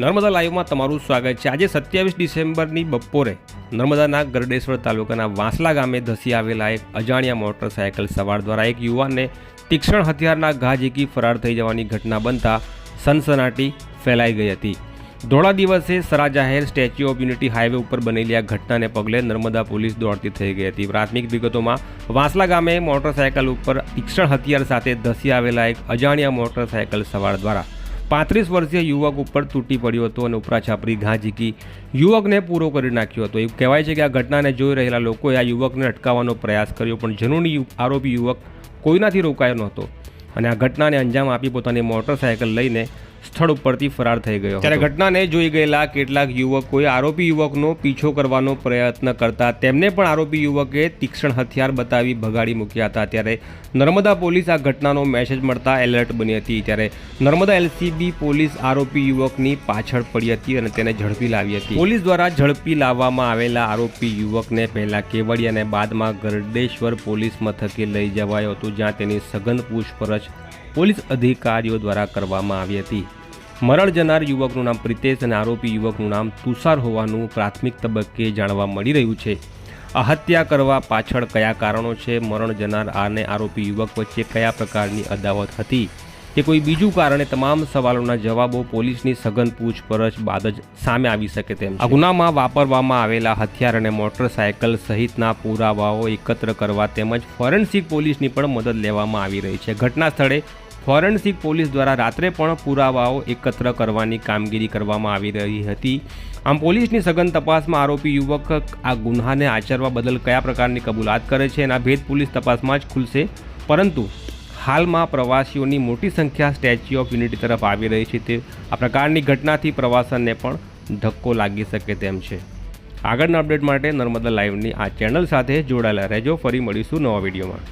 નર્મદા લાઈવમાં તમારું સ્વાગત છે. આજે સત્યાવીસ ડિસેમ્બરની બપોરે નર્મદાના ગરડેશ્વર તાલુકાના વાંસલા ગામે ધસી આવેલા એક અજાણ્યા મોટરસાયકલ સવાર દ્વારા એક યુવાનને તીક્ષ્ણ હથિયારના ઘા ઝીકી ફરાર થઈ જવાની ઘટના બનતા સનસનાટી ફેલાઈ ગઈ હતી. ધોળા દિવસે સરા જાહેર સ્ટેચ્યુ ઓફ યુનિટી હાઈવે ઉપર બનેલી આ ઘટનાને પગલે નર્મદા પોલીસ દોડતી થઈ ગઈ હતી. પ્રાથમિક વિગતોમાં, વાંસલા ગામે મોટરસાયકલ ઉપર તીક્ષ્ણ હથિયાર સાથે ધસી આવેલા એક અજાણ્યા મોટરસાયકલ સવાર દ્વારા પાંત્રીસ વર્ષીય યુવક ઉપર તૂટી પડ્યો હતો અને ઉપરા છાપરી ઘા ઝીકી યુવકને પૂરો કરી નાખ્યો હતો. એવું કહેવાય છે કે આ ઘટનાને જોઈ રહેલા લોકોએ આ યુવકને અટકાવવાનો પ્રયાસ કર્યો, પણ જનૂની આરોપી યુવક કોઈનાથી રોકાયો નહોતો અને આ ઘટનાને અંજામ આપી પોતાની મોટરસાયકલ લઈને સ્થળ ઉપરથી ફરાર થઈ ગયો ત્યારે ઘટનાને જોઈ ગયેલા કેટલાક યુવકોએ આરોપી યુવકનો પીછો કરવાનો પ્રયત્ન કરતા તેમને પણ આરોપી યુવકે તીક્ષ્ણ હથિયાર બતાવી ભગાડી મૂક્યા હતા. ત્યારે નર્મદા પોલીસ આ ઘટનાનો મેસેજ મળતા એલર્ટ બની હતી. ત્યારે નર્મદા એલસીબી પોલીસ આરોપી યુવકની પાછળ પડી હતી અને તેને ઝડપી લાવી હતી. પોલીસ દ્વારા ઝડપી લાવવામાં આવેલા આરોપી યુવકને પહેલા કેવડિયા અને બાદમાં ગરડેશ્વર પોલીસ મથકે લઈ જવાયો હતો જ્યાં તેની સઘન પૂછપરછ પોલીસ અધિકારીઓ દ્વારા કરવામાં આવી હતી. મરણ જનાર યુવકનું નામ પ્રિતેશ અને આરોપી યુવકનું નામ તુષાર હોવાનું પ્રાથમિક તબક્કે જાણવા મળી રહ્યું છે. આ હત્યા કરવા પાછળ કયા કારણો છે, મરણ જનાર અને આરોપી યુવક વચ્ચે કયા પ્રકારની અદાવત હતી? કે કોઈ બીજું કારણે તમામ સવાલોના જવાબો પોલીસની સઘન પૂછપરછ બાદ જ સામે આવી શકે તેમ આ ગુનામાં વાપરવામાં આવેલા હથિયાર અને મોટરસાયકલ સહિતના પુરાવાઓ એકત્ર કરવા તેમજ ફોરેન્સિક પોલીસની પણ મદદ લેવામાં આવી રહી છે. ઘટના સ્થળે ફોરેન્સિક પોલીસ દ્વારા રાત્રે પણ પુરાવાઓ એકત્ર કરવાની કામગીરી કરવામાં આવી રહી હતી. આમ પોલીસની સઘન તપાસમાં આરોપી યુવક આ ગુન્હાને આચરવા બદલ કયા પ્રકારની કબૂલાત કરે છે એના ભેદ પોલીસ તપાસમાં જ ખુલશે. પરંતુ હાલમાં પ્રવાસીઓની મોટી સંખ્યા સ્ટેચ્યુ ઓફ યુનિટી તરફ આવી રહી છે તે આ પ્રકારની ઘટનાથી પ્રવાસનને પણ ધક્કો લાગી શકે તેમ છે. આગળના અપડેટ માટે નર્મદા લાઈવની આ ચેનલ સાથે જોડાયેલા રહેજો. ફરી મળીશું નવા વિડીયોમાં.